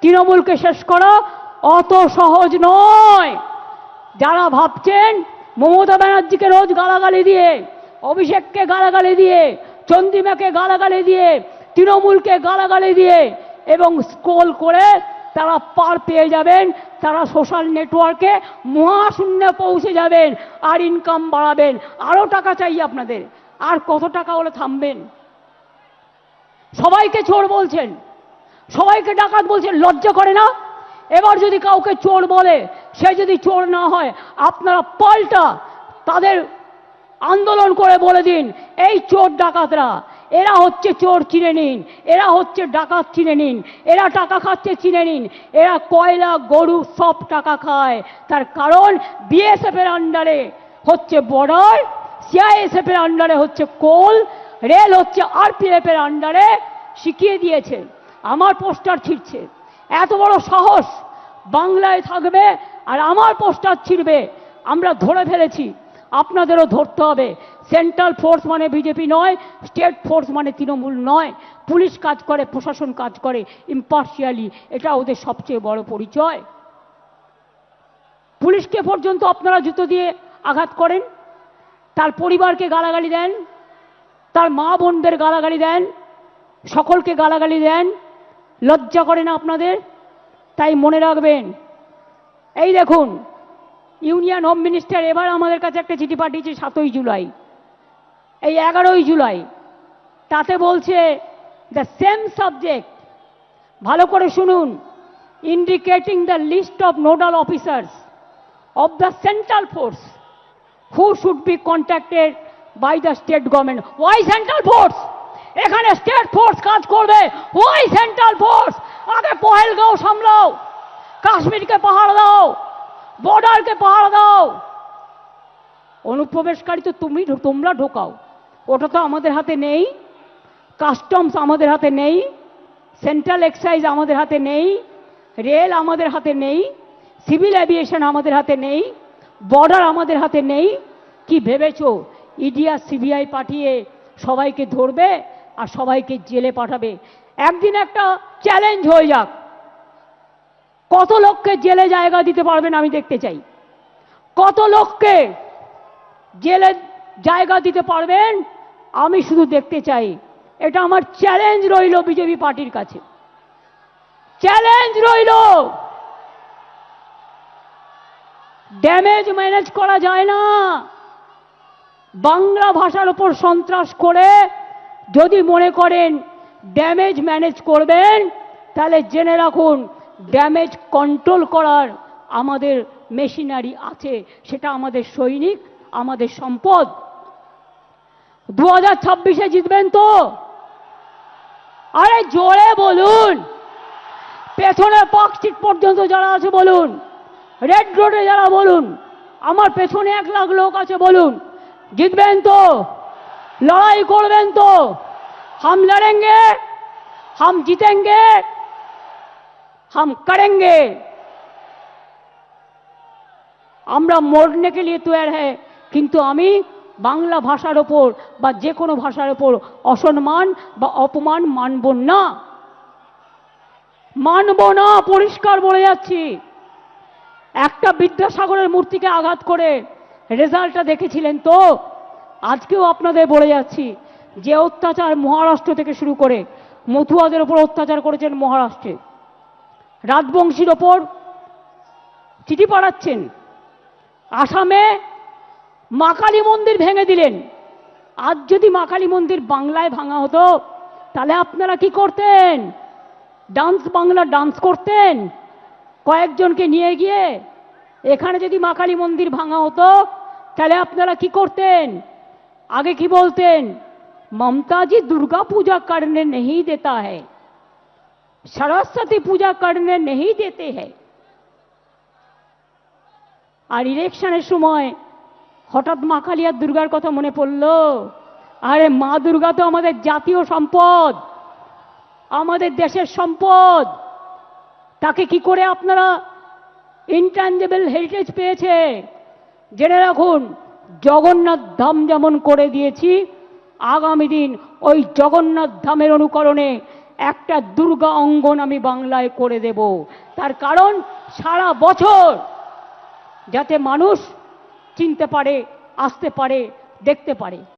তৃণমূলকে শেষ করা, অত সহজ নয়। যারা ভাবছেন মমতা ব্যানার্জিকে রোজ গালাগালি দিয়ে, অভিষেককে গালাগালি দিয়ে, চন্দ্রিমাকে গালাগালি দিয়ে, তৃণমূলকে গালাগালি দিয়ে এবং স্ক্রোল করে তারা পার পেয়ে যাবেন, তারা সোশ্যাল নেটওয়ার্কে মহাশূন্যে পৌঁছে যাবেন আর ইনকাম বাড়াবেন। আরও টাকা চাই আপনাদের। আর কত টাকা হলে থামবেন? সবাইকে চোর বলছেন। সবাইকে ডাকাত বলছে, লজ্জা করে না? এবার যদি কাউকে চোর বলে, সে যদি চোর না হয়, আপনারা পাল্টা তাদের আন্দোলন করে বলে দিন, এই চোর ডাকাতরা। এরা হচ্ছে চোর চিনে নিন, এরা হচ্ছে ডাকাত চিনে নিন, এরা টাকা খাচ্ছে চিনে নিন, এরা কয়লা, গরু সব টাকা খায়। তার কারণ বিএসএফ এর আন্ডারে হচ্ছে বর্ডার সিআইএসএফ এর আন্ডারে হচ্ছে কোল, রেল হচ্ছে আরপিএফ এর আন্ডারে শিখিয়ে দিয়েছে। আমার পোস্টার ছিঁড়ছে। এত বড় সাহস বাংলায় থাকবে আর আমার পোস্টার ছিঁড়বে। আমরা ধরে ফেলেছি, আপনাদেরও ধরতে হবে। সেন্ট্রাল ফোর্স মানে বিজেপি নয় স্টেট ফোর্স মানে তৃণমূল নয়। পুলিশ কাজ করে, প্রশাসন কাজ করে ইম্পার্শিয়ালি এটা ওদের সবচেয়ে বড় পরিচয়। পুলিশকে পর্যন্ত আপনারা জুতো দিয়ে আঘাত করেন, তার পরিবারকে গালাগালি দেন, তার মা বোনদের গালাগালি দেন, সকলকে গালাগালি দেন লজ্জা করে না আপনাদের? তাই মনে রাখবেন। এই দেখুন, ইউনিয়ন হোম মিনিস্টার এবার আমাদের কাছে একটা চিঠি পাঠিয়েছে সাতই জুলাই। এই এগারোই জুলাই। তাতে বলছে দ্য সেম সাবজেক্ট ভালো করে শুনুন। Indicating the list of nodal officers of the central force who should be contacted by the state government why central force এখানে কাজ করবে। ওয়াই সেন্ট্রাল ফোর্স আগে পহেলগাঁও সামলাও, কাশ্মীরকে পাহাড় দাও বর্ডারকে পাহাড় দাও। অনুপ্রবেশকারী তো তুমি তোমরা ঢোকাও। ওটা তো আমাদের হাতে নেই। কাস্টমস আমাদের হাতে নেই। সেন্ট্রাল এক্সাইজ আমাদের হাতে নেই। রেল আমাদের হাতে নেই। সিভিল অ্যাভিয়েশন আমাদের হাতে নেই। বর্ডার আমাদের হাতে নেই। কি ভেবেছো? ইডিয়া, সিবিআই পাঠিয়ে সবাইকে ধরবে? আর সবাইকে জেলে পাঠাবে। একদিন একটা চ্যালেঞ্জ হয়ে যাক। কত লোককে জেলে জায়গা দিতে পারবেন আমি দেখতে চাই। কত লোককে জেলে জায়গা দিতে পারবেন আমি শুধু দেখতে চাই। এটা আমার চ্যালেঞ্জ রইল বিজেপি পার্টির কাছে। চ্যালেঞ্জ রইল। ড্যামেজ ম্যানেজ করা যায় না। বাংলা ভাষার উপর সন্ত্রাস করে যদি মনে করেন ড্যামেজ ম্যানেজ করবেন, তাহলে জেনে রাখুন ড্যামেজ কন্ট্রোল করার আমাদের মেশিনারি আছে। সেটা আমাদের সৈনিক, আমাদের সম্পদ। দু হাজার ছাব্বিশে জিতবেন তো? আরে জোরে বলুন! পেছনে পার্ক স্ট্রিট পর্যন্ত যারা আছে, বলুন। রেড রোডে যারা, বলুন। আমার পেছনে এক লাখ লোক আছে, বলুন। জিতবেন তো? লড়াই করবেন তো। হাম লড়েঙ্গে, হাম জিতেঙ্গে, হাম করেঙ্গে। আমরা মরনে কে লিয়ে তৈয়ার হ্যাঁ কিন্তু আমি বাংলা ভাষার ওপর বা যে কোনো ভাষার ওপর অসম্মান বা অপমান মানব না। মানব না, পরিষ্কার বলে যাচ্ছি। একটা বিদ্যাসাগরের মূর্তিকে আঘাত করে রেজাল্টটা দেখেছিলেন তো? আজকেও আপনাদের বলে যাচ্ছি, যে অত্যাচার মহারাষ্ট্র থেকে শুরু করে মথুয়াদের ওপর অত্যাচার করেছেন মহারাষ্ট্রে। রাজবংশীর ওপর চিঠি পাঠাচ্ছেন। আসামে মা কালী মন্দির ভেঙে দিলেন। আজ যদি মা কালী মন্দির বাংলায় ভাঙা হতো, তাহলে আপনারা কি করতেন? ডান্স বাংলা ডান্স করতেন? কয়েকজনকে নিয়ে গিয়ে এখানে যদি মা কালী মন্দির ভাঙা হতো, তাহলে আপনারা কি করতেন? आगे की बोलते हैं ममता जी दुर्गा पूजा करने नहीं देता है सरस्वती पूजा करने नहीं देते हैं আর ইলেকশনের সময় হঠাৎ মা কালিয়ার দুর্গার কথা মনে পড়ল আরে মা দুর্গা তো আমাদের জাতীয় সম্পদ আমাদের দেশের সম্পদ তাকে কি করে আপনারা ইনট্যাঞ্জেবল হেরিটেজ পেয়েছে জেনে রাখুন জগন্নাথ ধাম যেমন করে দিয়েছি, আগামী দিন ওই জগন্নাথ ধামের অনুকরণে একটা দুর্গা অঙ্গন আমি বাংলায় করে দেব। তার কারণ সারা বছর যাতে মানুষ চিনতে পারে, আসতে পারে, দেখতে পারে।